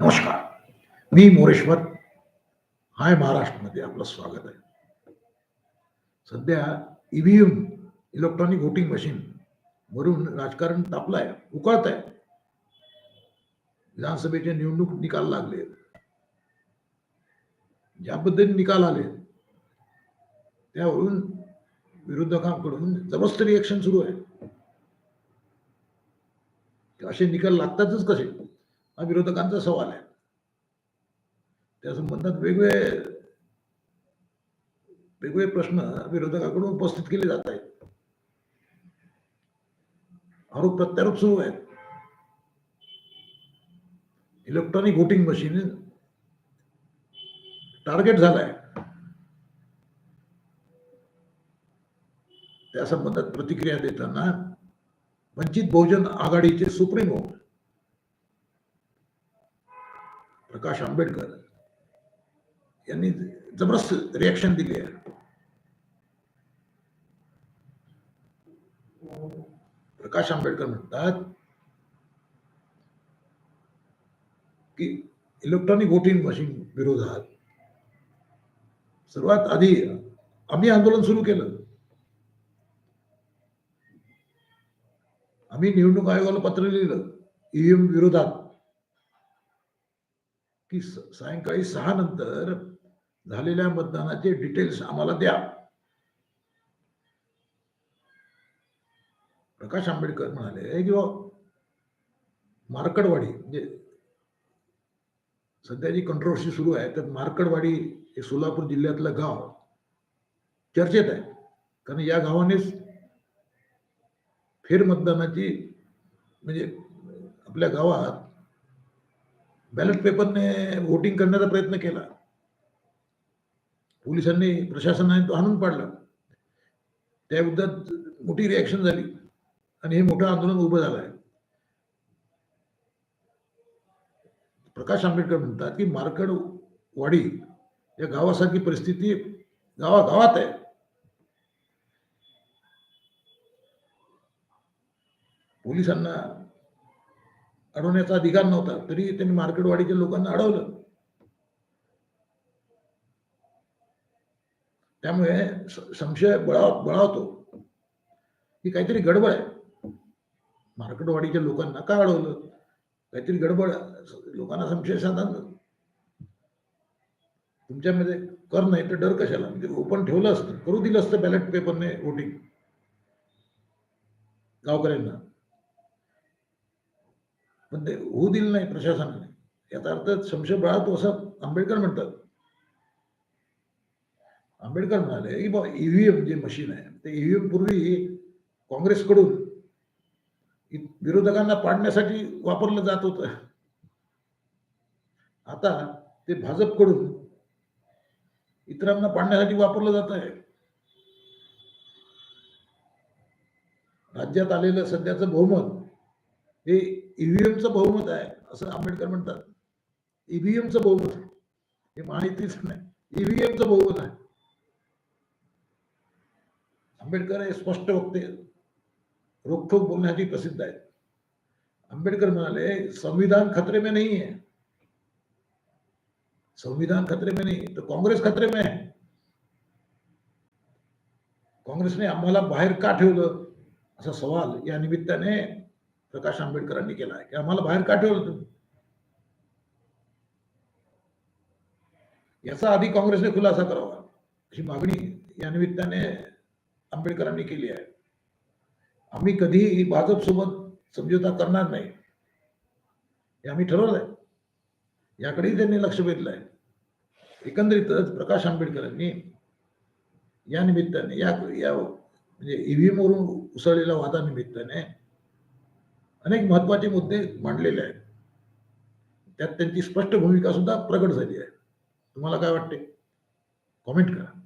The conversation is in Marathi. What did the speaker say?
नमस्कार. मी मोरेश्वर. हाय महाराष्ट्रमध्ये आपलं स्वागत आहे. सध्या ईव्हीएम इलेक्ट्रॉनिक व्होटिंग मशीन वरून राजकारण तापलं आहे उकळत आहे विधानसभेचे निवडणूक निकाल लागले. ज्या पद्धतीने निकाल आले त्यावरून विरोधकांकडून जबरदस्त रिएक्शन सुरू आहे. असे निकाल लागतातच कसे? हा विरोधकांचा सवाल आहे. त्या संबंधात वेगवेगळे वेगवेगळे प्रश्न विरोधकाकडून उपस्थित केले जात आहेत. आरोप प्रत्यारोप सुरू आहेत. इलेक्ट्रॉनिक व्होटिंग मशीन टार्गेट झालाय. त्या संबंधात प्रतिक्रिया देताना वंचित बहुजन आघाडीचे सुप्रीमो प्रकाश आंबेडकर यांनी जबरदस्त रिॲक्शन दिली आहे. प्रकाश आंबेडकर म्हणतात की इलेक्ट्रॉनिक व्होटिंग मशीन विरोधात सर्वात आधी आम्ही आंदोलन सुरू केलं. आम्ही निवडणूक आयोगाला पत्र लिहिलं. ईव्हीएम विरोधात. की सायंकाळी सहा नंतर झालेल्या मतदानाचे डिटेल्स आम्हाला द्या. प्रकाश आंबेडकर म्हणाले की मार्कडवाडी म्हणजे सध्या जी कंट्रोवर्सी सुरू आहे तर मार्कडवाडी हे सोलापूर जिल्ह्यातलं गाव चर्चेत आहे. कारण या गावानेच फेरमतदानाची म्हणजे आपल्या गावात बॅलेट पेपरने व्होटिंग करण्याचा प्रयत्न केला. पोलिसांनी प्रशासनाने तो हाणून पाडला. त्या विरोधात मोठी रिॲक्शन झाली आणि हे मोठं आंदोलन उभं झालं आहे. प्रकाश आंबेडकर म्हणतात की मार्कडवाडी या गावासारखी परिस्थिती गावागावात आहे. पोलिसांना अडवण्याचा अधिकार नव्हता. तरी त्यांनी मार्केटवाडीच्या लोकांना अडवलं. त्यामुळे संशय बळाव बळावतो. की काहीतरी गडबड आहे. मार्केटवाडीच्या लोकांना का अडवलं? काहीतरी गडबड लोकांना संशय साधन. तुमच्यामध्ये कर नाही तर डर कशाला? म्हणजे ओपन ठेवलं असतं. करू दिलं असतं बॅलेट पेपरने वोटिंग गावकऱ्यांना. पण ते होऊ दिलं नाही प्रशासनाने. याचा अर्थ संशय बळावतो असं आंबेडकर म्हणतात. आंबेडकर म्हणाले की बाबा ईव्हीएम जे मशीन आहे ते ईव्हीएम पूर्वी काँग्रेसकडून इ- विरोधकांना पाडण्यासाठी वापरलं जात होतं. आता ते भाजपकडून इतरांना पाडण्यासाठी वापरलं जात आहे. राज्यात आलेलं सध्याचं बहुमत हे ईव्हीएमचं बहुमत आहे, असं आंबेडकर म्हणतात. ईव्हीएमचं बहुमत आहे. हे माहितीच नाही. ईव्हीएमचं बहुमत आहे. आंबेडकर हे स्पष्ट वक्ते रोखोक बोलण्यासाठी प्रसिद्ध आहेत. आंबेडकर म्हणाले, संविधान खतरे में नहीं है संविधान खतरे में नहीं तो काँग्रेस खतरे में है काँग्रेसने आम्हाला बाहेर का ठेवलं? असा सवाल या निमित्ताने प्रकाश आंबेडकरांनी केला आहे. की आम्हाला बाहेर का ठेवलं तुम्ही? याचा आधी काँग्रेसने खुलासा करावा. अशी मागणी या निमित्ताने आंबेडकरांनी केली आहे. आम्ही कधीही भाजप सोबत समझोता करणार नाही. हे आम्ही ठरवलंय. याकडेही त्यांनी लक्ष वेधलंय. एकंदरीतच प्रकाश आंबेडकरांनी या निमित्ताने या या म्हणजे ईव्हीएम वरून उसळलेल्या वादानिमित्ताने अनेक महत्त्वाचे मुद्दे मांडलेले आहेत. त्यात त्यांची स्पष्ट भूमिका सुद्धा प्रगट झाली आहे. तुम्हाला काय वाटते? कॉमेंट करा.